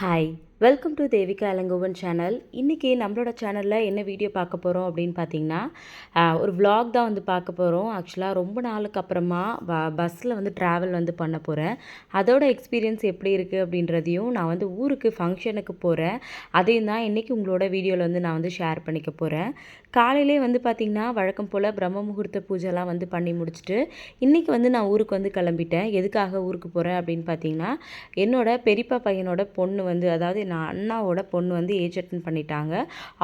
嗨。welcome to Devika Elangovan channel இன்றைக்கி நம்மளோட சேனலில் என்ன வீடியோ பார்க்க போகிறோம் அப்படின்னு பார்த்தீங்கன்னா ஒரு விலாக் தான் வந்து பார்க்க போகிறோம் ஆக்சுவலாக ரொம்ப நாளுக்கு அப்புறமா ப பஸ்ஸில் வந்து ட்ராவல் வந்து பண்ண போகிறேன் அதோட எக்ஸ்பீரியன்ஸ் எப்படி இருக்குது அப்படின்றதையும் நான் வந்து ஊருக்கு ஃபங்க்ஷனுக்கு போகிறேன் அதையும் தான் இன்றைக்கி உங்களோட வீடியோவில் வந்து நான் வந்து ஷேர் பண்ணிக்க போகிறேன் காலையிலே வந்து பார்த்திங்கன்னா வழக்கம் போல் பிரம்ம முகூர்த்த பூஜைலாம் வந்து பண்ணி முடிச்சுட்டு இன்றைக்கி வந்து நான் ஊருக்கு வந்து கிளம்பிட்டேன். எதுக்காக ஊருக்கு போகிறேன் அப்படின்னு பார்த்தீங்கன்னா என்னோட பெரியப்பா பையனோட பொண்ணு வந்து அதாவது நான் அண்ணாவோட பொண்ணு வந்து ஏஜ் அட்டன் பண்ணிட்டாங்க.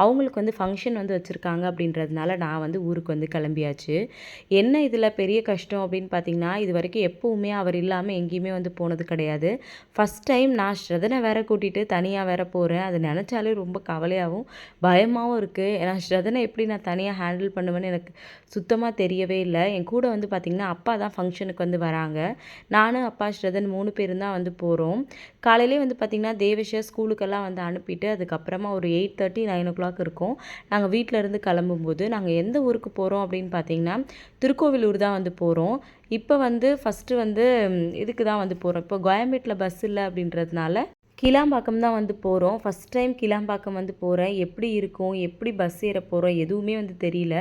அவங்களுக்கு வந்து ஃபங்க்ஷன் வந்து வச்சுருக்காங்க அப்படின்றதுனால நான் வந்து ஊருக்கு வந்து கிளம்பியாச்சு. என்ன இதில் பெரிய கஷ்டம் அப்படின்னு பார்த்தீங்கன்னா இது வரைக்கும் எப்போவுமே அவர் இல்லாமல் எங்கேயுமே வந்து போனது கிடையாது. ஃபஸ்ட் டைம் நான் ஸ்ரதனை வேற கூட்டிகிட்டு தனியாக வேற போகிறேன் அது நினச்சாலே ரொம்ப கவலையாகவும் பயமாகவும் இருக்குது ஏன்னா ஸ்ரதனை எப்படி நான் தனியாக ஹேண்டில் பண்ணுவேன்னு எனக்கு சுத்தமாக தெரியவே இல்லை. என் கூட வந்து பார்த்திங்கன்னா அப்பா தான் ஃபங்க்ஷனுக்கு வந்து வராங்க. நானும் அப்பா ஸ்ரதன் மூணு பேரும் தான் வந்து போகிறோம் காலையிலே வந்து பார்த்திங்கன்னா தேவேஷை ஸ்கூலுக்கெல்லாம் வந்து அனுப்பிட்டு அதுக்கப்புறமா ஒரு eight thirty nine o'clock இருக்கும் நாங்கள் வீட்டிலேருந்து கிளம்பும்போது நாங்கள் எந்த ஊருக்கு போகிறோம் அப்படின்னு பார்த்தீங்கன்னா திருக்கோவிலூர் தான் வந்து போகிறோம் இப்போ வந்து ஃபஸ்ட்டு வந்து இதுக்கு தான் வந்து போகிறோம் இப்போ கோயம்பேட்டில் பஸ் இல்லை அப்படின்றதுனால கிளாம்பாக்கம் தான் வந்து போகிறோம் ஃபஸ்ட் டைம் கிளாம்பாக்கம் வந்து போகிறேன் எப்படி இருக்கும்? எப்படி பஸ் ஏற போகிறோம் எதுவுமே வந்து தெரியல.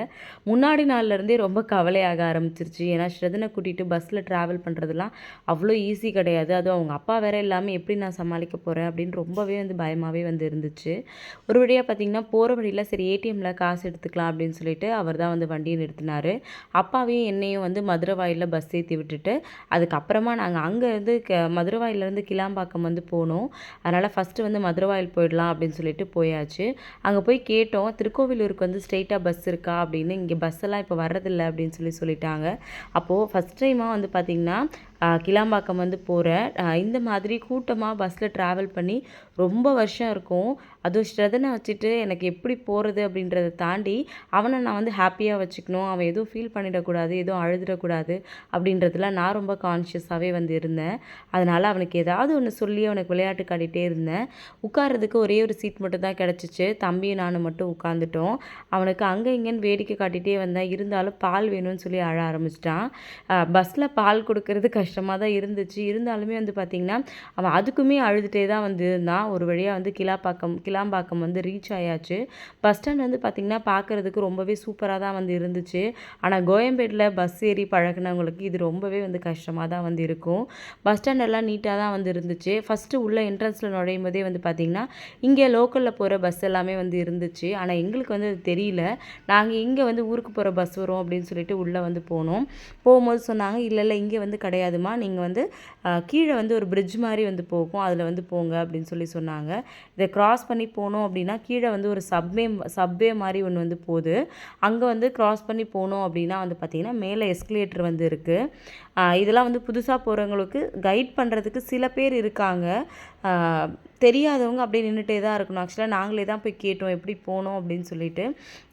முன்னாடி நாள்லேருந்தே ரொம்ப கவலையாக ஆரம்பிச்சிருச்சு. ஏன்னா ஸ்ரதனை கூட்டிகிட்டு பஸ்ஸில் ட்ராவல் பண்ணுறதுலாம் அவ்வளோ ஈஸி கிடையாது. அதுவும் அவங்க அப்பா வேற இல்லாமல் எப்படி நான் சமாளிக்க போகிறேன் அப்படின்னு ரொம்பவே வந்து பயமாகவே வந்து இருந்துச்சு. ஒரு வழியாக பார்த்தீங்கன்னா போகிற வழியில் சரி ஏடிஎம்மில் காசு எடுத்துக்கலாம் அப்படின்னு சொல்லிட்டு அவர் தான் வந்து வண்டியை நிறுத்தினார். அப்பாவையும் என்னையும் வந்து மதுரை வாயிலில் பஸ் ஏற்றி விட்டுட்டு அதுக்கப்புறமா நாங்கள் அங்கேருந்து க மதுரை வாயிலேருந்து கிளாம்பாக்கம் வந்து போனோம். அதனால் ஃபஸ்ட்டு வந்து மதுரவாயில் போயிடலாம் அப்படின்னு சொல்லிட்டு போயாச்சு. அங்கே போய் கேட்டோம் திருக்கோவிலூருக்கு வந்து ஸ்ட்ரெயிட்டாக பஸ் இருக்கா அப்படின்னு. இங்கே பஸ் எல்லாம் இப்போ வர்றதில்லை அப்படின்னு சொல்லி சொல்லிட்டாங்க. அப்போது ஃபஸ்ட் டைமாக வந்து பார்த்திங்கன்னா கிளாம்பாக்கம் வந்து போகிறேன் இந்த மாதிரி கூட்டமாக பஸ்ஸில் ட்ராவல் பண்ணி ரொம்ப வருஷம் இருக்கும். அதுவும் ஸ்ரதனை வச்சுட்டு எனக்கு எப்படி போகிறது அப்படின்றத தாண்டி அவனை நான் வந்து ஹாப்பியாக வச்சுக்கணும். அவன் எதுவும் ஃபீல் பண்ணிடக்கூடாது எதுவும் அழுதுடக்கூடாது அப்படின்றதுல நான் ரொம்ப கான்ஷியஸாகவே வந்து இருந்தேன். அதனால் அவனுக்கு ஏதாவது ஒன்று சொல்லி அவனுக்கு விளையாட்டு காட்டிகிட்டே இருந்தேன். உட்கார்றதுக்கு ஒரே ஒரு சீட் மட்டும் தான் கிடச்சிச்சு. தம்பியும் நானும் மட்டும் உட்காந்துட்டோம் அவனுக்கு அங்கே இங்கேன்னு வேடிக்கை காட்டிகிட்டே வந்தேன் இருந்தாலும் பால் வேணும்னு சொல்லி அழ ஆரம்பிச்சிட்டான். பஸ்ஸில் பால் கொடுக்கறது கஷ்டமாக தான் இருந்துச்சு. இருந்தாலுமே வந்து பார்த்திங்கன்னா அவன் அதுக்குமே அழுதுகிட்டே தான் வந்து இருந்தான் ஒரு வழியாக வந்து கிளாப்பாக்கம் கிளாம்பாக்கம் வந்து ரீச் ஆயாச்சு. பஸ் ஸ்டாண்ட் வந்து பார்த்திங்கன்னா பார்க்குறதுக்கு ரொம்பவே சூப்பராக தான் வந்து இருந்துச்சு. ஆனால் கோயம்பேட்டில் பஸ் ஏறி பழகுனவங்களுக்கு இது ரொம்பவே வந்து கஷ்டமாக தான் வந்து இருக்கும். பஸ் ஸ்டாண்ட் எல்லாம் நீட்டாக தான் வந்து இருந்துச்சு. ஃபஸ்ட்டு உள்ள என்ட்ரன்ஸில் நுழையும் போதே வந்து பார்த்திங்கன்னா இங்கே லோக்கலில் போகிற பஸ் எல்லாமே வந்து இருந்துச்சு. ஆனால் எங்களுக்கு வந்து அது தெரியல. நாங்கள் இங்கே வந்து ஊருக்கு போகிற பஸ் வரும் அப்படின்னு சொல்லிட்டு உள்ளே வந்து போனோம். போகும்போது சொன்னாங்க இல்லை இல்லை இங்கே வந்து கிடையாது. அதுமா நீங்கள் வந்து கீழே வந்து ஒரு பிரிட்ஜ் மாதிரி வந்து போகும். அதில் வந்து போங்க அப்படின்னு சொல்லி சொன்னாங்க. இதை க்ராஸ் பண்ணி போனோம் அப்படின்னா கீழே வந்து ஒரு சப்வே சப்வே மாதிரி ஒன்று வந்து போகுது. அங்கே வந்து க்ராஸ் பண்ணி போனோம் அப்படின்னா வந்து பார்த்திங்கன்னா மேலே எஸ்கலேட்டர் வந்து இருக்குது இதெல்லாம் வந்து புதுசாக போகிறவங்களுக்கு கைட் பண்ணுறதுக்கு சில பேர் இருக்காங்க. தெரியாதவங்க அப்படியே நின்றுட்டே தான் இருக்கணும். ஆக்சுவலாக நாங்களே தான் போய் கேட்டோம் எப்படி போனோம் அப்படின்னு சொல்லிட்டு.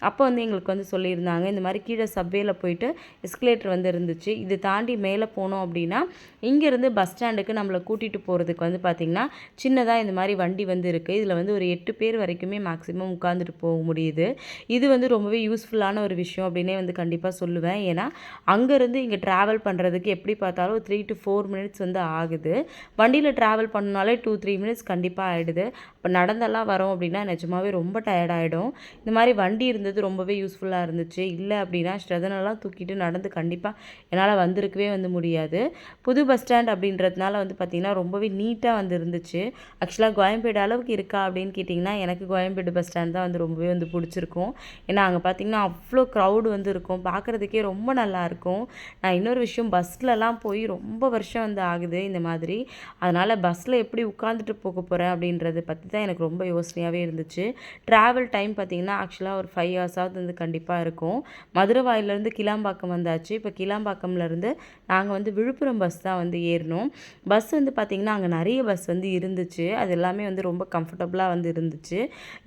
அப்போ வந்து எங்களுக்கு வந்து சொல்லியிருந்தாங்க இந்த மாதிரி கீழே சப்வேல போயிட்டு எஸ்கலேட்டர் வந்து இருந்துச்சு. இது தாண்டி மேலே போனோம் அப்படின்னா இங்கேருந்து பஸ் ஸ்டாண்டுக்கு நம்மளை கூட்டிகிட்டு போகிறதுக்கு வந்து பார்த்திங்கன்னா சின்னதாக இந்த மாதிரி வண்டி வந்து இருக்குது இதில் வந்து ஒரு எட்டு பேர் வரைக்குமே மேக்ஸிமம் உட்காந்துட்டு போக முடியுது. இது வந்து ரொம்பவே யூஸ்ஃபுல்லான ஒரு விஷயம் அப்படின்னே வந்து கண்டிப்பாக சொல்லுவேன். ஏன்னா அங்கேருந்து இங்கே ட்ராவல் பண்ணுறதுக்கு எப்படி பார்த்தாலும் த்ரீ டு ஃபோர் மினிட்ஸ் வந்து ஆகுது. வண்டியில் ட்ராவல் பண்ணனாலே டூ த்ரீ மினிட்ஸ் கண்டிப்பாக ஆகிடுது இப்போ நடந்தெல்லாம் வரோம் அப்படின்னா நிஜமாவே ரொம்ப டயர்டாகிடும் இந்த மாதிரி வண்டி இருந்தது ரொம்பவே யூஸ்ஃபுல்லாக இருந்துச்சு. இல்லை அப்படின்னா ஸ்ட்ரெதனெல்லாம் தூக்கிட்டு நடந்து கண்டிப்பாக என்னால் வந்திருக்கவே வந்து முடியாது. புது பஸ் ஸ்டாண்ட் அப்படின்றதுனால வந்து பார்த்திங்கன்னா ரொம்பவே நீட்டாக வந்து இருந்துச்சு. ஆக்சுவலாக கோயம்பேடு அளவுக்கு இருக்கா அப்படின்னு கேட்டிங்கன்னா எனக்கு கோயம்பேடு பஸ் ஸ்டாண்ட் தான் வந்து ரொம்பவே வந்து பிடிச்சிருக்கும். ஏன்னா அங்கே பார்த்திங்கன்னா அவ்வளோ க்ரௌடு வந்து இருக்கும். பார்க்குறதுக்கே ரொம்ப நல்லா இருக்கும். நான் இன்னொரு விஷயம் பஸ்லலாம் போய் ரொம்ப வருஷம் வந்து ஆகுது இந்த மாதிரி. அதனால் பஸ்ஸில் எப்படி உட்காந்துட்டு போக போகிறேன் அப்படின்றத பற்றி தான் எனக்கு ரொம்ப யோசனையாகவே இருந்துச்சு. ட்ராவல் டைம் பார்த்திங்கன்னா ஆக்சுவலாக ஒரு ஃபைவ் ஹவர்ஸாவது வந்து கண்டிப்பாக இருக்கும். மதுரை வாயிலேருந்து கிளாம்பாக்கம் வந்தாச்சு. இப்போ கிளாம்பாக்கம்லேருந்து நாங்கள் வந்து விழுப்புரம் பஸ் தான் வந்து ஏறினோம் பஸ் வந்து பார்த்திங்கன்னா அங்கே நிறைய பஸ் வந்து இருந்துச்சு. அது எல்லாமே வந்து ரொம்ப கம்ஃபர்டபுளாக வந்து இருந்துச்சு.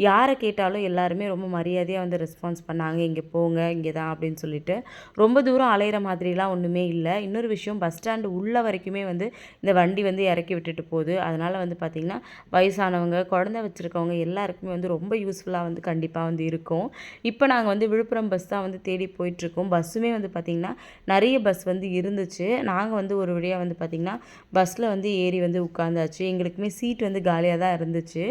யாரை கேட்டாலும் எல்லாருமே ரொம்ப மரியாதையாக வந்து ரெஸ்பான்ஸ் பண்ணாங்க. இங்கே போங்க இங்கே தான் அப்படின்னு சொல்லிட்டு. ரொம்ப தூரம் அலையிற மாதிரிலாம் ஒன்றுமே இல்லை. இன்னொரு விஷயம் பஸ் ஸ்டாண்டு உள்ள வரைக்குமே வந்து இந்த வண்டி வந்து இறக்கி விட்டுட்டு போகுது. அதனால் வந்து பார்த்திங்கன்னா வயசானவங்க குழந்த வச்சுருக்கவங்க எல்லாருக்குமே வந்து ரொம்ப யூஸ்ஃபுல்லாக வந்து கண்டிப்பாக வந்து இருக்கும். இப்போ நாங்கள் வந்து விழுப்புரம் பஸ் தான் வந்து தேடி போயிட்டுருக்கோம். பஸ்ஸுமே வந்து பார்த்திங்கன்னா நிறைய பஸ் வந்து இருந்துச்சு. நாங்கள் வந்து ஒரு வழியாக வந்து பார்த்திங்கன்னா பஸ்ஸில் வந்து ஏறி வந்து உட்காந்தாச்சு. எங்களுக்குமே சீட் வந்து காலியாக தான் இருந்துச்சு.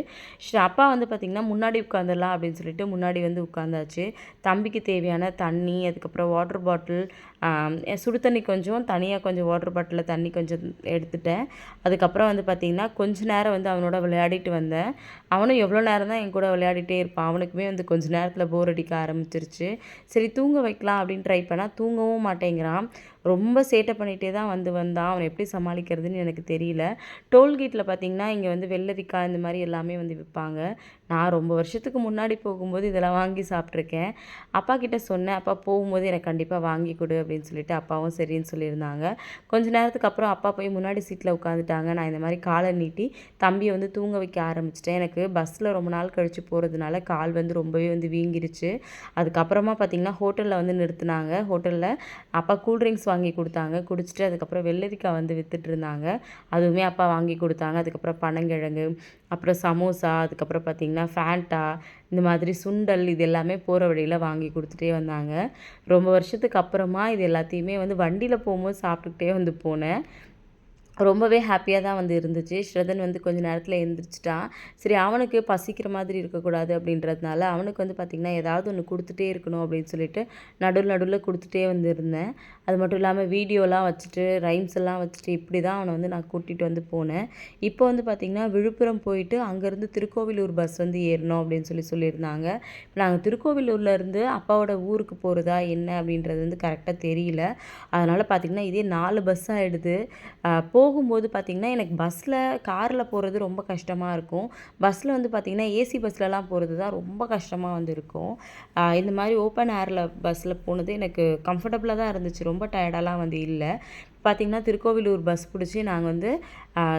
அப்பா வந்து பார்த்திங்கன்னா முன்னாடி உட்காந்துடலாம் அப்படின்னு சொல்லிட்டு முன்னாடி வந்து உட்காந்தாச்சு. தம்பிக்கு தேவையான தண்ணி அதுக்கப்புறம் வாட்டர் பாட்டில் சுடு தண்ணி கொஞ்சம் தனியாக கொஞ்சம் வாட்டர் பாட்டிலில் தண்ணி கொஞ்சம் எடுத்துட்டேன். அதுக்கப்புறம் வந்து பார்த்திங்கன்னா கொஞ்ச நேரம் வந்து அவனோட விளையாடிட்டு வந்தேன். அவனும் எவ்வளோ நேரம் தான் என் கூட விளையாடிட்டே இருப்பான். அவனுக்குமே வந்து கொஞ்ச நேரத்தில் போர் அடிக்க ஆரம்பிச்சிருச்சு. சரி தூங்க வைக்கலாம் அப்படின்னு ட்ரை பண்ணால் தூங்கவும் மாட்டேங்கிறான். ரொம்ப சேட்டை பண்ணிகிட்டே தான் வந்து வந்தான் அவனை எப்படி சமாளிக்கிறதுன்னு எனக்கு தெரியல. டோல்கேட்டில் பார்த்திங்கன்னா இங்கே வந்து வெள்ளரிக்காய் இந்த மாதிரி எல்லாமே வந்து விற்பாங்க நான் ரொம்ப வருஷத்துக்கு முன்னாடி போகும்போது இதெல்லாம் வாங்கி சாப்பிட்ருக்கேன் அப்பா கிட்ட சொன்னேன் அப்பா போகும்போது எனக்கு கண்டிப்பாக வாங்கி கொடு அப்படின்னு சொல்லிட்டு அப்பாவும் சரின்னு சொல்லியிருந்தாங்க. கொஞ்ச நேரத்துக்கு அப்புறம் அப்பா போய் முன்னாடி சீட்டில் உட்காந்துட்டாங்க. நான் இந்த மாதிரி காலை நீட்டி தம்பியை வந்து தூங்க வைக்க ஆரம்பிச்சிட்டேன். எனக்கு பஸ்ஸில் ரொம்ப நாள் கழித்து போகிறதுனால கால் வந்து ரொம்பவே வந்து வீங்கிருச்சு. அதுக்கப்புறமா பார்த்திங்கன்னா ஹோட்டலில் வந்து நிறுத்தினாங்க. ஹோட்டலில் அப்பா கூல்ட்ரிங்க்ஸ் வாங்கி கொடுத்தாங்க. குடிச்சிட்டு அதுக்கப்புறம் வெள்ளரிக்காய் வந்து விற்றுட்டு இருந்தாங்க. அதுவுமே அப்பா வாங்கி கொடுத்தாங்க. அதுக்கப்புறம் பனங்கிழங்கு அப்புறம் சமோசா அதுக்கப்புறம் பார்த்திங்கன்னா ஃபேண்டா இந்த மாதிரி சுண்டல் இது எல்லாமே போகிற வழியில் வாங்கி கொடுத்துட்டே வந்தாங்க. ரொம்ப வருஷத்துக்கு அப்புறமா இது எல்லாத்தையுமே வந்து வண்டியில் போகும்போது சாப்பிட்டுக்கிட்டே வந்து போனேன். ரொம்பவே ஹாப்பியாக தான் வந்து இருந்துச்சு. ஸ்ரதன் வந்து கொஞ்ச நேரத்தில் எழுந்திரிச்சிட்டான் சரி அவனுக்கு பசிக்கிற மாதிரி இருக்கக்கூடாது அப்படின்றதுனால அவனுக்கு வந்து பார்த்திங்கன்னா ஏதாவது ஒன்று கொடுத்துட்டே இருக்கணும் அப்படின்னு சொல்லிட்டு நடுவில் நடுவில் கொடுத்துட்டே வந்து இருந்தேன். அது மட்டும் இல்லாமல் வீடியோலாம் வச்சுட்டு ரைம்ஸ் எல்லாம் வச்சுட்டு இப்படி தான் அவனை வந்து நான் கூட்டிகிட்டு வந்து போனேன். இப்போ வந்து பார்த்திங்கன்னா விழுப்புரம் போயிட்டு அங்கேருந்து திருக்கோவிலூர் பஸ் வந்து ஏறணும் அப்படின்னு சொல்லி சொல்லியிருந்தாங்க. இப்போ நாங்கள் திருக்கோவிலூர்லேருந்து அப்பாவோட ஊருக்கு போகிறதா என்ன அப்படின்றது வந்து கரெக்டாக தெரியல. அதனால் பார்த்திங்கன்னா இதே நாலு பஸ் ஆகிடுது போகும்போது பார்த்திங்கன்னா எனக்கு பஸ்ஸில் காரில் போகிறது ரொம்ப கஷ்டமாக இருக்கும். பஸ்ஸில் வந்து பார்த்திங்கன்னா ஏசி பஸ்லலாம் போகிறது தான் ரொம்ப கஷ்டமாக வந்து இருக்கும். இந்த மாதிரி ஓப்பன் ஏரில் பஸ்ஸில் போனது எனக்கு கம்ஃபர்டபுளாக தான் இருந்துச்சு. ரொம்ப ரொம்ப டயர்டெல்லாம் வந்து இல்லை. பார்த்திங்கன்னா திருக்கோவிலூர் பஸ் பிடிச்சி நாங்கள் வந்து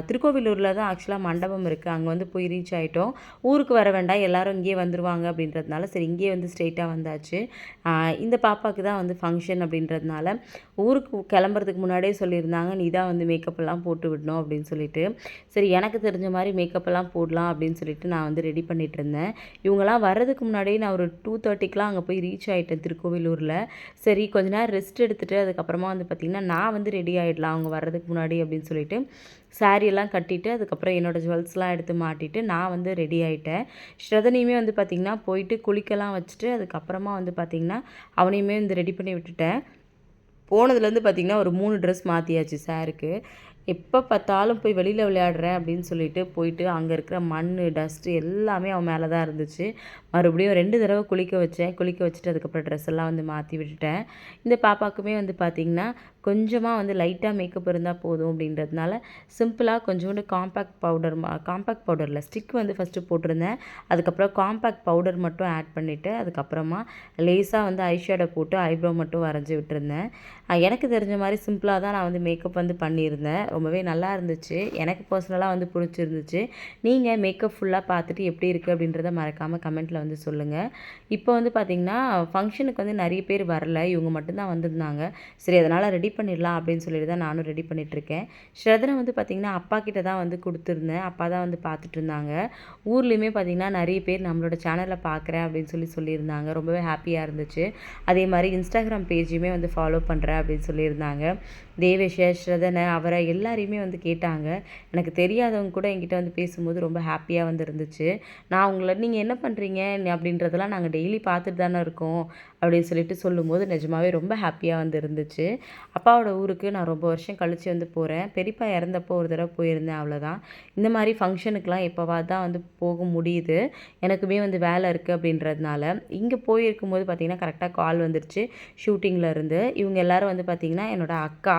திருக்கோவிலூரில் தான் ஆக்சுவலாக மண்டபம் இருக்குது அங்கே வந்து போய் ரீச் ஆகிட்டோம் ஊருக்கு வர வேண்டாம். எல்லோரும் இங்கேயே வந்துடுவாங்க அப்படின்றதுனால சரி இங்கேயே வந்து ஸ்ட்ரெயிட்டாக வந்தாச்சு. இந்த பாப்பாவுக்கு தான் வந்து ஃபங்க்ஷன் அப்படின்றதுனால ஊருக்கு கிளம்புறதுக்கு முன்னாடியே சொல்லியிருந்தாங்க நீ தான் வந்து மேக்கப்லாம் போட்டு விடணும் அப்படின்னு சொல்லிட்டு. சரி எனக்கு தெரிஞ்ச மாதிரி மேக்கப்பெல்லாம் போடலாம் அப்படின்னு சொல்லிட்டு நான் வந்து ரெடி பண்ணிகிட்டு இருந்தேன். இவங்கெல்லாம் வர்றதுக்கு முன்னாடியே நான் ஒரு டூ தேர்ட்டிக்கெலாம் அங்கே போய் ரீச் ஆகிட்டேன் திருக்கோவிலூரில். சரி கொஞ்ச நேரம் ரெஸ்ட் எடுத்துகிட்டு அதுக்கப்புறமா வந்து பார்த்திங்கன்னா நான் வந்து ரெடி ஆகிடலாம் அவங்க வர்றதுக்கு முன்னாடி அப்படின்னு சொல்லிட்டு. சாரியெல்லாம் கட்டிட்டு அதுக்கப்புறம் என்னோடய ஜுவல்ஸ்லாம் எடுத்து மாட்டிட்டு நான் வந்து ரெடி ஆகிட்டேன் ஸ்ரதனையுமே வந்து பார்த்திங்கன்னா போயிட்டு குளிக்கலாம் வச்சுட்டு அதுக்கப்புறமா வந்து பார்த்திங்கன்னா அவனையுமே வந்து ரெடி பண்ணி விட்டுட்டேன். போனதுலேருந்து பார்த்திங்கன்னா ஒரு மூணு ட்ரெஸ் மாற்றியாச்சு சாருக்கு எப்போ பார்த்தாலும் போய் வெளியில் விளையாடுறேன் அப்படின்னு சொல்லிட்டு போயிட்டு அங்கே இருக்கிற மண் டஸ்ட்டு எல்லாமே அவன் மேலே தான் இருந்துச்சு. மறுபடியும் ரெண்டு தடவை குளிக்க வச்சேன். குளிக்க வச்சுட்டு அதுக்கப்புறம் ட்ரெஸ் எல்லாம் வந்து மாற்றி விட்டுட்டேன். இந்த பாப்பாக்குமே வந்து பார்த்திங்கன்னா கொஞ்சமாக வந்து லைட்டாக மேக்கப் இருந்தால் போதும் அப்படின்றதுனால சிம்பிளாக கொஞ்சோண்டு காம்பேக்ட் பவுடர் காம்பேக்ட் பவுடரில் ஸ்டிக் வந்து ஃபஸ்ட்டு போட்டிருந்தேன். அதுக்கப்புறம் காம்பேக்ட் பவுடர் மட்டும் ஆட் பண்ணிவிட்டு அதுக்கப்புறமா லேஸாக வந்து ஐஷேடோ போட்டு ஐப்ரோ மட்டும் வரைஞ்சி விட்டுருந்தேன். எனக்கு தெரிஞ்ச மாதிரி சிம்பிளாக தான் நான் வந்து மேக்கப் வந்து பண்ணியிருந்தேன். ரொம்பவே நல்லா இருந்துச்சு. எனக்கு பர்சனலாக வந்து பிடிச்சிருந்துச்சு. நீங்கள் மேக்கப் ஃபுல்லாக பார்த்துட்டு எப்படி இருக்குது அப்படின்றத மறக்காமல் கமெண்ட்டில் வந்து சொல்லுங்கள் இப்போ வந்து பார்த்திங்கன்னா ஃபங்க்ஷனுக்கு வந்து நிறைய பேர் வரல. இவங்க மட்டும்தான் வந்திருந்தாங்க. சரி அதனால் ரெடி பண்ணிடலாம் அப்படின்னு சொல்லிட்டு தான் நானும் ரெடி பண்ணிகிட்ருக்கேன் ஸ்ரதனை வந்து பார்த்திங்கன்னா அப்பா கிட்ட தான் வந்து கொடுத்துருந்தேன். அப்பா தான் வந்து பார்த்துட்டு இருந்தாங்க. ஊர்லேயுமே பார்த்திங்கன்னா நிறைய பேர் நம்மளோட சேனலில் பார்க்குறேன் அப்படின்னு சொல்லி சொல்லியிருந்தாங்க. ரொம்பவே ஹாப்பியாக இருந்துச்சு. அதே மாதிரி இன்ஸ்டாகிராம் பேஜையுமே வந்து ஃபாலோ பண்ணுறேன் அப்படின்னு சொல்லியிருந்தாங்க. தேவேஷ ஸ்ரதனை அவரை எல்லாரையுமே வந்து கேட்டாங்க. எனக்கு தெரியாதவங்க கூட என்கிட்ட வந்து பேசும்போது ரொம்ப ஹாப்பியாக வந்து இருந்துச்சு. நான் உங்களை நீங்கள் என்ன பண்ணுறீங்க அப்படின்றதெல்லாம் நாங்கள் டெய்லி பார்த்துட்டு தானே இருக்கோம் அப்படின்னு சொல்லிட்டு சொல்லும்போது நிஜமாவே ரொம்ப ஹாப்பியாக வந்து இருந்துச்சு. அப்பாவோட ஊருக்கு நான் ரொம்ப வருஷம் கழித்து வந்து போகிறேன் பெரியப்பா இறந்தப்போ ஒரு தடவை போயிருந்தேன் அவ்வளோதான் இந்த மாதிரி ஃபங்க்ஷனுக்கெலாம் எப்போவா தான் வந்து போக முடியுது. எனக்குமே வந்து வேலை இருக்குது அப்படின்றதுனால. இங்கே போயிருக்கும் போது பார்த்திங்கன்னா கரெக்டாக கால் வந்துருச்சு ஷூட்டிங்கில் இருந்து. இவங்க எல்லோரும் வந்து பார்த்திங்கன்னா என்னோடய அக்கா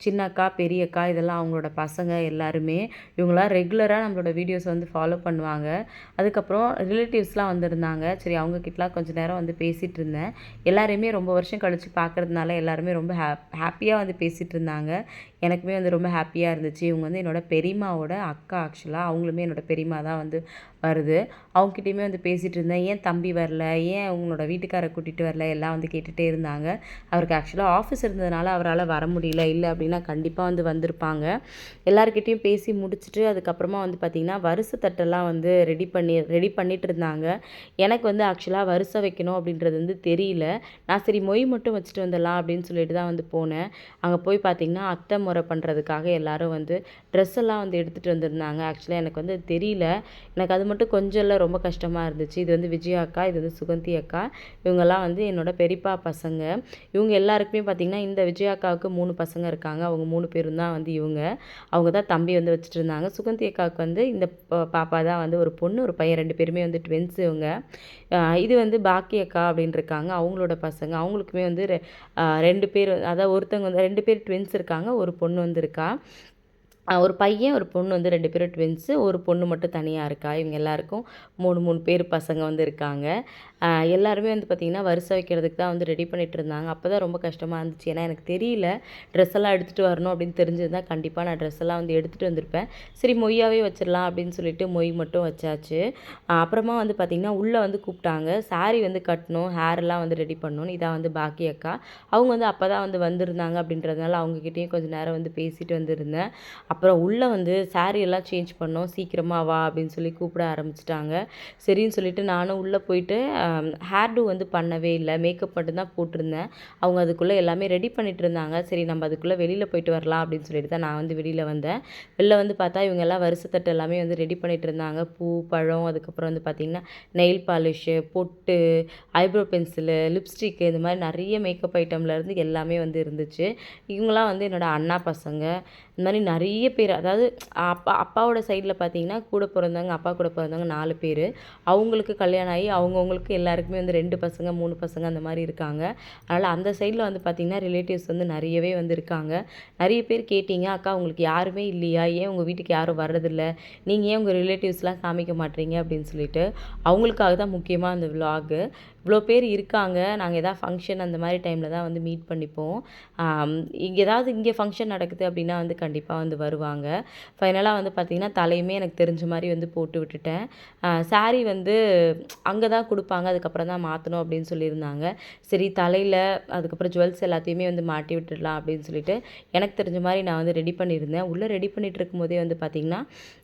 சின்ன அக்கா பெரிய அக்கா இதெல்லாம் அவங்களோட பசங்க எல்லாருமே இவங்களாம் ரெகுலராக நம்மளோட வீடியோஸ் வந்து ஃபாலோ பண்ணுவாங்க. அதுக்கப்புறம் ரிலேட்டிவ்ஸ்லாம் வந்திருந்தாங்க. சரி அவங்கக்கிட்டலாம் கொஞ்சம் நேரம் வந்து பேசிகிட்டு இருந்தேன் எல்லாரையுமே ரொம்ப வருஷம் கழித்து பார்க்குறதுனால எல்லாருமே ரொம்ப ஹே ஹாப்பியாக வந்து பேசிகிட்டு இருந்தாங்க எனக்குமே வந்து ரொம்ப ஹாப்பியாக இருந்துச்சு. இவங்க வந்து என்னோடய பெரியம்மாவோட அக்கா ஆக்சுவலாக அவங்களுமே என்னோட பெரியம்மா தான் வந்து வருது. அவங்ககிட்டயுமே வந்து பேசிகிட்டு இருந்தேன் ஏன் தம்பி வரல? ஏன் உங்களோட வீட்டுக்காரை கூட்டிகிட்டு வரல? எல்லாம் வந்து கேட்டுகிட்டே இருந்தாங்க. அவருக்கு ஆக்சுவலாக ஆஃபீஸ் இருந்ததுனால அவரால் வர முடியல. இல்லை அப்படின்னா கண்டிப்பாக வந்து வந்திருப்பாங்க. எல்லாருக்கிட்டேயும் பேசி முடிச்சுட்டு அதுக்கப்புறமா வந்து பார்த்திங்கன்னா வரிசை தட்டெல்லாம் வந்து ரெடி பண்ணி ரெடி பண்ணிட்டு இருந்தாங்க. எனக்கு வந்து ஆக்சுவலாக வரிசை வைக்கணும் அப்படின்றது வந்து தெரியல. நான் சரி மொய் மட்டும் வச்சுட்டு வந்துடலாம் அப்படின்னு சொல்லிட்டு தான் வந்து போனேன். அங்கே போய் பார்த்திங்கன்னா அத்தை முறை பண்ணுறதுக்காக எல்லோரும் வந்து ட்ரெஸ் எல்லாம் வந்து எடுத்துகிட்டு வந்திருந்தாங்க. ஆக்சுவலாக எனக்கு வந்து தெரியல. எனக்கு அது மட்டும் கொஞ்சம் இல்லை ரொம்ப கஷ்டமாக இருந்துச்சு. இது வந்து விஜயா அக்கா இது வந்து சுகந்தி அக்கா. இவங்கெல்லாம் வந்து என்னோடய பெரியப்பா பசங்க. இவங்க எல்லாருக்குமே பார்த்திங்கன்னா இந்த விஜயா அக்காவுக்கு மூணு பசங்க இருக்காங்க. அவங்க மூணு பேரும் தான் வந்து இவங்க. அவங்க தான் தம்பி வந்து வச்சுட்டு இருந்தாங்க சுகந்தி அக்காவுக்கு வந்து இந்த பாப்பா தான் வந்து ஒரு பொண்ணு ஒரு பையன் ரெண்டு பேருமே வந்து ட்வின்ஸ் இவங்க. இது வந்து பாக்கி அக்கா அப்படின்னு இருக்காங்க அவங்களோட பசங்க. அவங்களுக்குமே வந்து ரெண்டு பேர் அதாவது ஒருத்தவங்க வந்து ரெண்டு பேர் ட்வின்ஸ் இருக்காங்க. ஒரு பொண்ணு வந்து இருக்கா. ஒரு பையன் ஒரு பொண்ணு வந்து ரெண்டு பேரும் ட்வின்ஸு ஒரு பொண்ணு மட்டும் தனியாக இருக்கா? இவங்க எல்லாருக்கும் மூணு மூணு பேர் பசங்க வந்து இருக்காங்க. எல்லாருமே வந்து பார்த்திங்கன்னா வரிசை வைக்கிறதுக்கு தான் வந்து ரெடி பண்ணிகிட்டு இருந்தாங்க. அப்போ தான் ரொம்ப கஷ்டமாக இருந்துச்சு. ஏன்னா எனக்கு தெரியல ட்ரெஸ் எல்லாம் எடுத்துகிட்டு வரணும் அப்படின்னு தெரிஞ்சிருந்தால் கண்டிப்பாக நான் ட்ரெஸ் எல்லாம் வந்து எடுத்துகிட்டு வந்திருப்பேன். சரி மொய்யாவே வச்சிடலாம் அப்படின்னு சொல்லிட்டு மொய் மட்டும் வச்சாச்சு. அப்புறமா வந்து பார்த்திங்கன்னா உள்ளே வந்து கூப்பிட்டாங்க. சாரி வந்து கட்டணும் ஹேர்லாம் வந்து ரெடி பண்ணணும். இதான் வந்து பாக்கி அக்கா. அவங்க வந்து அப்போ தான் வந்து வந்திருந்தாங்க அப்படின்றதுனால அவங்கக்கிட்டேயும் கொஞ்சம் நேரம் வந்து பேசிட்டு வந்திருந்தேன். அப்புறம் உள்ளே வந்து சாரி எல்லாம் சேஞ்ச் பண்ணோம். சீக்கிரமாக வா அப்படின்னு சொல்லி கூப்பிட ஆரம்பிச்சிட்டாங்க. சரின்னு சொல்லிட்டு நானும் உள்ளே போயிட்டு ஹேர் டூ வந்து பண்ணவே இல்லை. மேக்கப் மட்டும்தான் போட்டிருந்தேன். அவங்க அதுக்குள்ளே எல்லாமே ரெடி பண்ணிகிட்டு இருந்தாங்க. சரி நம்ம அதுக்குள்ளே வெளியில் போயிட்டு வரலாம் அப்படின்னு சொல்லிட்டு தான் நான் வந்து வெளியில் வந்தேன். வெளில வந்து பார்த்தா இவங்க எல்லாம் வருஷத்தட்டு எல்லாமே வந்து ரெடி பண்ணிகிட்டு இருந்தாங்க. பூ பழம் அதுக்கப்புறம் வந்து பார்த்திங்கன்னா நெயில் பாலிஷு பொட்டு ஐப்ரோ பென்சிலு லிப்ஸ்டிக்கு இந்த மாதிரி நிறைய மேக்கப் ஐட்டம்லேருந்து எல்லாமே வந்து இருந்துச்சு. இவங்களாம் வந்து என்னோடய அண்ணா பசங்க. இந்த மாதிரி நிறைய பேர் அதாவது அப்பா அப்பாவோட சைடில் பார்த்தீங்கன்னா கூட பிறந்தவங்க அப்பா கூட பிறந்தவங்க நாலு பேர். அவங்களுக்கு கல்யாணம் ஆகி அவங்கவுங்களுக்கு எல்லாருக்குமே வந்து ரெண்டு பசங்க மூணு பசங்க அந்த மாதிரி இருக்காங்க. அதனால் அந்த சைடில் வந்து பார்த்திங்கன்னா ரிலேட்டிவ்ஸ் வந்து நிறையவே வந்து இருக்காங்க. நிறைய பேர் கேட்டிங்க அக்கா உங்களுக்கு யாருமே இல்லையா? ஏன் உங்கள் வீட்டுக்கு யாரும் வர்றதில்ல? நீங்கள் ஏன் உங்கள் ரிலேட்டிவ்ஸ்லாம் காமிக்க மாட்டீங்க? அப்படின்னு சொல்லிட்டு அவங்களுக்காக தான் முக்கியமாக அந்த விலாகு இவ்வளோ பேர் இருக்காங்க. நாங்கள் எதாவது ஃபங்க்ஷன் அந்த மாதிரி டைமில் தான் வந்து மீட் பண்ணிப்போம். இங்கே ஏதாவது இங்கே ஃபங்க்ஷன் நடக்குது அப்படின்னா வந்து கண்டிப்பாக வந்து வரும் வருவாங்க. ஃபைனலாக வந்து பார்த்திங்கன்னா தலையுமே எனக்கு தெரிஞ்ச மாதிரி வந்து போட்டு விட்டுட்டேன். சாரீ வந்து அங்கே தான் கொடுப்பாங்க அதுக்கப்புறம் தான் மாற்றணும் அப்படின்னு சொல்லியிருந்தாங்க. சரி தலையில் அதுக்கப்புறம் ஜுவல்ஸ் எல்லாத்தையுமே வந்து மாட்டி விட்டுடலாம் அப்படின்னு சொல்லிட்டு எனக்கு தெரிஞ்ச மாதிரி நான் வந்து ரெடி பண்ணியிருந்தேன். உள்ளே ரெடி பண்ணிகிட்டு இருக்கும்போதே வந்து பார்த்திங்கன்னா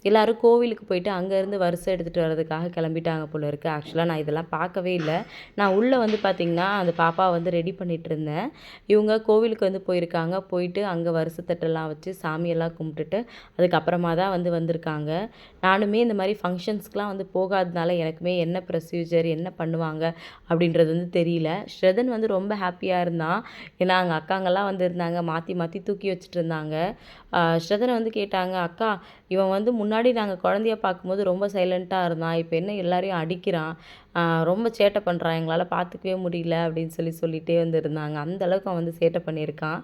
எல்லோரும் கோவிலுக்கு போயிட்டு அங்கேருந்து வரிசை எடுத்துகிட்டு வரதுக்காக கிளம்பிட்டாங்க போல இருக்குது ஆக்சுவலாக நான் இதெல்லாம் பார்க்கவே இல்லை. நான் உள்ளே வந்து பார்த்திங்கன்னா அந்த பாப்பா வந்து ரெடி பண்ணிகிட்டு இருந்தேன். இவங்க கோவிலுக்கு வந்து போயிருக்காங்க. போயிட்டு அங்கே வருஷத்தட்டெல்லாம் வச்சு சாமியெல்லாம் கும்பிட்டு விட்டுட்டு அதுக்கப்புறமா தான் வந்து வந்திருக்காங்க. நானுமே இந்த மாதிரி ஃபங்க்ஷன்ஸ்க்கெலாம் வந்து போகாததுனால எனக்குமே என்ன ப்ரொசீஜர் என்ன பண்ணுவாங்க அப்படின்றது வந்து தெரியல. ஸ்ரதன் வந்து ரொம்ப ஹாப்பியாக இருந்தான். ஏன்னா அங்கே அக்காங்கெல்லாம் வந்து இருந்தாங்க. மாற்றி மாற்றி தூக்கி வச்சுட்டு இருந்தாங்க. ஸ்ரதனை வந்து கேட்டாங்க அக்கா இவன் வந்து முன்னாடி நாங்கள் குழந்தைய பார்க்கும்போது ரொம்ப சைலண்ட்டாக இருந்தான். இப்போ என்ன எல்லாரையும் அடிக்கிறான். ரொம்ப சேட்டை பண்ணுறான் எங்களால் பார்த்துக்கவே முடியல அப்படின்னு சொல்லி சொல்லிகிட்டே வந்து இருந்தாங்க அந்த அளவுக்கு அவன் வந்து சேட்டை பண்ணியிருக்கான்.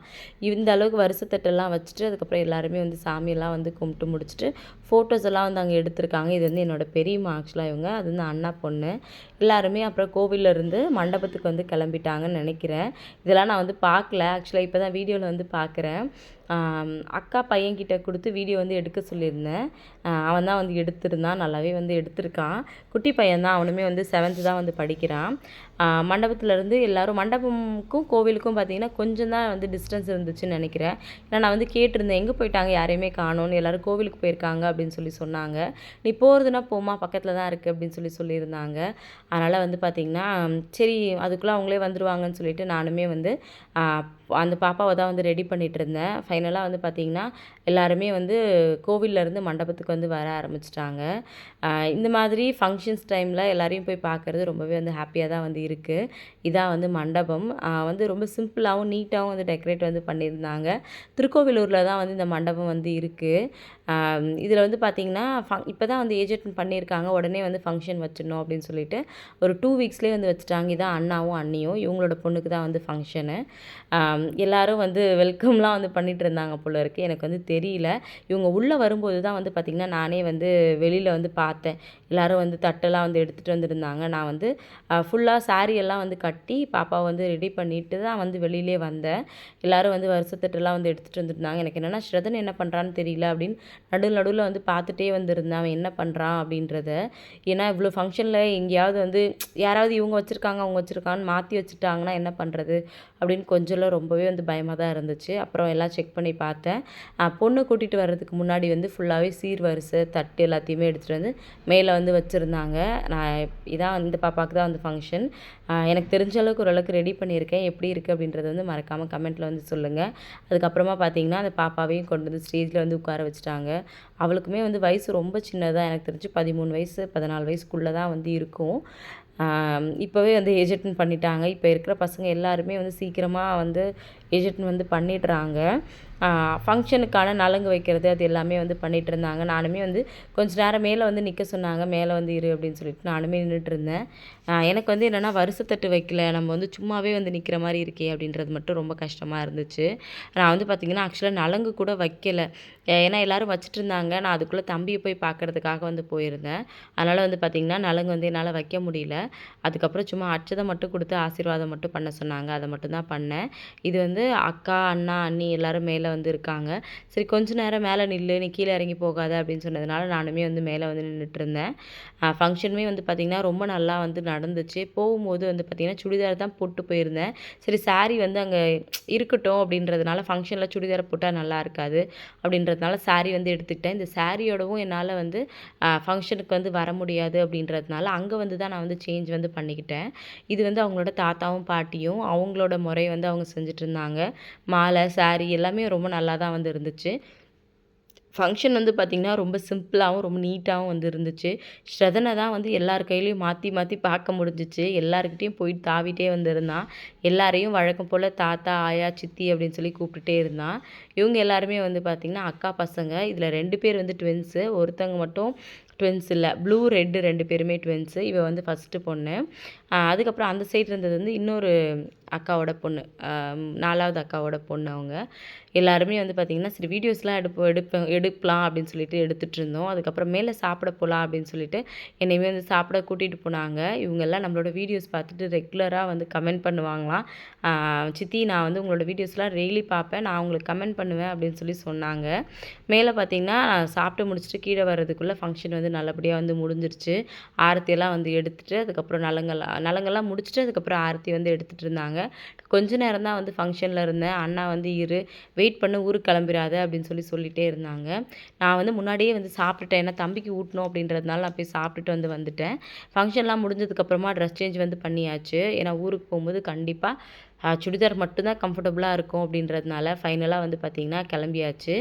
இந்த அளவுக்கு வருஷத்தட்டெல்லாம் வச்சுட்டு அதுக்கப்புறம் எல்லாருமே வந்து சாமியெல்லாம் வந்து கும்பிட்டு முடிச்சுட்டு ஃபோட்டோஸ் எல்லாம் வந்து அங்கே எடுத்திருக்காங்க. இது வந்து என்னோடய பெரியம்மா ஆக்சுவலாக இவங்க. அது வந்து அண்ணா பொண்ணு. எல்லாருமே அப்புறம் கோவிலேருந்து இருந்து மண்டபத்துக்கு வந்து கிளம்பிட்டாங்கன்னு நினைக்கிறேன். இதெல்லாம் நான் வந்து பார்க்கல. ஆக்சுவலாக இப்போ தான் வீடியோவில் வந்து பார்க்குறேன். அக்கா பையன்கிட்ட கொடுத்து வீடியோ வந்து எடுக்க சொல்லியிருந்தேன். அவன் தான் வந்து எடுத்திருந்தான். நல்லாவே வந்து எடுத்திருக்கான். குட்டி பையன் தான். அவனுமே வந்து செவன்த்து தான் வந்து படிக்கிறான். மண்டபத்துலேருந்து எல்லோரும் மண்டபமுக்கும் கோவிலுக்கும் பார்த்திங்கன்னா கொஞ்சம் தான் வந்து டிஸ்டன்ஸ் இருந்துச்சுன்னு நினைக்கிறேன். ஏன்னா நான் வந்து கேட்டிருந்தேன் எங்கே போயிட்டாங்க யாரையுமே காணோன்னு. எல்லோரும் கோவிலுக்கு போயிருக்காங்க அப்படின்னு சொல்லி சொன்னாங்க. நீ போகிறதுனா போமா பக்கத்தில் தான் இருக்குது அப்படின்னு சொல்லி சொல்லியிருந்தாங்க. அதனால் வந்து பார்த்திங்கன்னா சரி அதுக்குள்ளே அவங்களே வந்துடுவாங்கன்னு சொல்லிட்டு நானுமே வந்து அந்த பாப்பாவை தான் வந்து ரெடி பண்ணிகிட்டு இருந்தேன் ஃபைனலாக வந்து பார்த்திங்கன்னா எல்லாருமே வந்து கோவிலேருந்து மண்டபத்துக்கு வந்து வர ஆரம்பிச்சிட்டாங்க. இந்த மாதிரி ஃபங்க்ஷன்ஸ் டைமில் எல்லாரையும் போய் பார்க்குறது ரொம்பவே வந்து ஹாப்பியாக தான் வந்து இருக்குது இதான் வந்து மண்டபம். வந்து ரொம்ப சிம்பிளாகவும் நீட்டாகவும் வந்து டெக்கரேட் வந்து பண்ணியிருந்தாங்க. திருக்கோவிலூரில் தான் வந்து இந்த மண்டபம் வந்து இருக்குது இதில் வந்து பார்த்திங்கன்னா ஃபங் இப்போ தான் வந்து ஏஜென்ட் பண்ணியிருக்காங்க. உடனே வந்து ஃபங்க்ஷன் வச்சிடணும் அப்படின்னு சொல்லிட்டு ஒரு டூ வீக்ஸ்லேயே வந்து வச்சுட்டாங்க. இதான் அண்ணாவும் அண்ணியும். இவங்களோட பொண்ணுக்கு தான் வந்து ஃபங்க்ஷனு எல்லோரும் வந்து வெல்கம்லாம் வந்து பண்ணிகிட்டு இருந்தாங்க போல இருக்குது எனக்கு வந்து தெரியல. இவங்க உள்ளே வரும்போது தான் வந்து பார்த்திங்கன்னா நானே வந்து வெளியில் வந்து பார்த்தேன். எல்லோரும் வந்து தட்டெல்லாம் வந்து எடுத்துகிட்டு வந்துருந்தாங்க. நான் வந்து ஃபுல்லாக சாரீ எல்லாம் வந்து கட்டி பாப்பாவை வந்து ரெடி பண்ணிட்டு தான் வந்து வெளியிலே வந்தேன். எல்லோரும் வந்து வருஷத்தட்டெல்லாம் வந்து எடுத்துகிட்டு வந்துருந்தாங்க. எனக்கு என்னென்னா ஸ்ரதன் என்ன பண்ணுறான்னு தெரியல அப்படின்னு நடு நடுவில் வந்து பார்த்துட்டே வந்துருந்தேன். அவன் என்ன பண்ணுறான் அப்படின்றத. ஏன்னா இவ்வளோ ஃபங்க்ஷனில் எங்கேயாவது வந்து யாராவது இவங்க வச்சுருக்காங்க அவங்க வச்சுருக்கான்னு மாற்றி வச்சுட்டாங்கன்னா என்ன பண்ணுறது அப்படின்னு கொஞ்சம்லாம் ரொம்ப ரொம்பவே வந்து பயமாக தான் இருந்துச்சு. அப்புறம் எல்லாம் செக் பண்ணி பார்த்தேன். பொண்ணு கூட்டிகிட்டு வர்றதுக்கு முன்னாடி வந்து ஃபுல்லாகவே சீர் வரிசை தட்டு எல்லாத்தையுமே எடுத்துகிட்டு வந்து மேலே வந்து வச்சுருந்தாங்க. நான் இதான் இந்த பாப்பாவுக்கு தான் வந்து ஃபங்க்ஷன் எனக்கு தெரிஞ்ச அளவுக்கு ஓரளவுக்கு ரெடி பண்ணியிருக்கேன். எப்படி இருக்குது அப்படின்றத வந்து மறக்காமல் கமெண்ட்டில் வந்து சொல்லுங்கள் அதுக்கப்புறமா பார்த்தீங்கன்னா அந்த பாப்பாவையும் கொண்டு வந்து ஸ்டேஜில் வந்து உட்கார வச்சுட்டாங்க. அவளுக்குமே வந்து வயசு ரொம்ப சின்னதாக எனக்கு தெரிஞ்சு பதிமூணு வயசு பதினாலு வயசுக்குள்ளே தான் வந்து இருக்கும். இப்போவே வந்து ஏஜ் அட்டன் பண்ணிட்டாங்க. இப்போ இருக்கிற பசங்க எல்லாருமே வந்து சீக்கிரமாக வந்து எஜிட்னு வந்து பண்ணிடுறாங்க. ஃபங்க்ஷனுக்கான நலங்கு வைக்கிறது அது எல்லாமே வந்து பண்ணிகிட்டு இருந்தாங்க நானுமே வந்து கொஞ்ச நேரம் மேலே வந்து நிற்க சொன்னாங்க. மேலே வந்து இரு அப்படின்னு சொல்லிட்டு நானுமே நின்றுட்டுருந்தேன் எனக்கு வந்து என்னென்னா வருஷத்தட்டு வைக்கல. நம்ம வந்து சும்மாவே வந்து நிற்கிற மாதிரி இருக்கே அப்படின்றது மட்டும் ரொம்ப கஷ்டமாக இருந்துச்சு. நான் வந்து பார்த்திங்கன்னா ஆக்சுவலாக நலங்கு கூட வைக்கல. ஏன்னா எல்லோரும் வச்சுட்டு இருந்தாங்க நான் அதுக்குள்ளே தம்பியை போய் பார்க்குறதுக்காக வந்து போயிருந்தேன். அதனால் வந்து பார்த்திங்கன்னா நலங்கு வந்து என்னால் வைக்க முடியல. அதுக்கப்புறம் சும்மா அச்சதை மட்டும் கொடுத்து ஆசீர்வாதம் மட்டும் பண்ண சொன்னாங்க. அதை மட்டும் தான் பண்ணேன். இது வந்து வந்து அக்கா அண்ணா அண்ணி எல்லோரும் மேலே வந்து இருக்காங்க. சரி கொஞ்ச நேரம் மேலே நில்லு நீ கீழே இறங்கி போகாத அப்படின்னு சொன்னதுனால நானுமே வந்து மேலே வந்து நின்றுட்டு இருந்தேன் ஃபங்க்ஷனுமே வந்து பார்த்திங்கன்னா ரொம்ப நல்லா வந்து நடந்துச்சு. போகும்போது வந்து பார்த்திங்கன்னா சுடிதார் தான் போட்டு போயிருந்தேன். சரி சாரீ வந்து அங்கே இருக்கட்டும் அப்படின்றதுனால ஃபங்க்ஷனில் சுடிதார் போட்டால் நல்லா இருக்காது அப்படின்றதுனால சாரீ வந்து எடுத்துக்கிட்டேன். இந்த சாரியோடவும் என்னால் வந்து ஃபங்க்ஷனுக்கு வந்து வர முடியாது அப்படின்றதுனால அங்கே வந்து தான் நான் வந்து சேஞ்ச் வந்து பண்ணிக்கிட்டேன். இது வந்து அவங்களோட தாத்தாவும் பாட்டியும் அவங்களோட முறை வந்து அவங்க செஞ்சுட்டு இருந்தாங்க. மாலை சாரீ எல்லாமே ரொம்ப நல்லா தான் வந்து இருந்துச்சு. ஃபங்க்ஷன் வந்து பார்த்திங்கன்னா ரொம்ப சிம்பிளாகவும் ரொம்ப நீட்டாகவும் வந்து இருந்துச்சு. ஸ்ரதனை தான் வந்து எல்லார் கையிலையும் மாற்றி மாற்றி பார்க்க முடிஞ்சிச்சு. எல்லாருக்கிட்டேயும் போயிட்டு தாவிட்டே வந்திருந்தான் எல்லாரையும் வழக்கம் போல் தாத்தா ஆயா சித்தி அப்படின்னு சொல்லி கூப்பிட்டுட்டே இருந்தான். இவங்க எல்லாருமே வந்து பார்த்திங்கன்னா அக்கா பசங்க. இதில் ரெண்டு பேர் வந்து ட்வின்ஸு ஒருத்தவங்க மட்டும் ட்வின்ஸ் இல்லை. ப்ளூ ரெட்டு ரெண்டு பேருமே ட்வின்ஸு இவ வந்து ஃபஸ்ட்டு பொண்ணு. அதுக்கப்புறம் அந்த சைடு இருந்தது வந்து இன்னொரு அக்காவோட பொண்ணு நாலாவது அக்காவோட பொண்ணு அவங்க. எல்லாருமே வந்து பார்த்திங்கன்னா சரி வீடியோஸ்லாம் எடுப்போம் எடுப்பேன் எடுக்கலாம் அப்படின்னு சொல்லிட்டு எடுத்துகிட்டு இருந்தோம். அதுக்கப்புறம் மேலே சாப்பிட போகலாம் அப்படின்னு சொல்லிட்டு என்னையுமே வந்து சாப்பிட கூட்டிகிட்டு போனாங்க. இவங்கெல்லாம் நம்மளோட வீடியோஸ் பார்த்துட்டு ரெகுலராக வந்து கமெண்ட் பண்ணுவாங்களாம். சித்தி நான் வந்து உங்களோட வீடியோஸ்லாம் டெய்லி பார்ப்பேன். நான் உங்களுக்கு கமெண்ட் பண்ணுவேன் அப்படின்னு சொல்லி சொன்னாங்க. மேலே பார்த்திங்கன்னா சாப்பிட்டு முடிச்சுட்டு கீழே வர்றதுக்குள்ளே ஃபங்க்ஷன் வந்து நல்லபடியாக வந்து முடிஞ்சிருச்சு. ஆரத்தியெல்லாம் வந்து எடுத்துகிட்டு அதுக்கப்புறம் நலங்கள் நலங்கெல்லாம் முடிச்சுட்டு அதுக்கப்புறம் ஆரத்தி வந்து எடுத்துகிட்டு இருந்தாங்க. கொஞ்ச நேரம் தான் வந்து ஃபங்க்ஷனில் இருந்தேன். அண்ணா வந்து இரு வெயிட் பண்ண ஊருக்கு கிளம்பிடாத அப்படின்னு சொல்லி சொல்லிகிட்டே இருந்தாங்க. நான் வந்து முன்னாடியே வந்து சாப்பிட்டுட்டேன். ஏன்னா தம்பிக்கு ஊட்டணும் அப்படின்றதுனால நான் போய் சாப்பிட்டுட்டு வந்து வந்துட்டேன். ஃபங்க்ஷன்லாம் முடிஞ்சதுக்கப்புறமா ட்ரெஸ் சேஞ்ச் வந்து பண்ணியாச்சு. ஏன்னா ஊருக்கு போகும்போது கண்டிப்பாக சுடிதார் மட்டும்தான் கம்ஃபர்டபுளாக இருக்கும் அப்படின்றதுனால ஃபைனலாக வந்து பார்த்திங்கன்னா கிளம்பியாச்சு.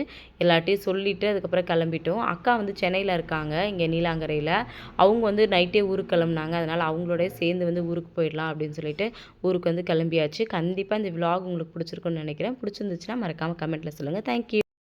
எல்லாட்டையும் சொல்லிவிட்டு அதுக்கப்புறம் கிளம்பிட்டோம். அக்கா வந்து சென்னையில் இருக்காங்க இங்கே நீலாங்கரையில். அவங்க வந்து நைட்டே ஊருக்கு கிளம்புனாங்க. அதனால் அவங்களோட சேர்ந்து வந்து ஊருக்கு போயிடலாம் அப்படின்னு சொல்லிட்டு ஊருக்கு வந்து கிளம்பியாச்சு. கண்டிப்பாக இந்த விலாக் உங்களுக்கு பிடிச்சிருக்குன்னு நினைக்கிறேன். பிடிச்சிருந்துச்சுன்னா மறக்காமல் கமெண்ட்டில் சொல்லுங்கள் தேங்க்யூ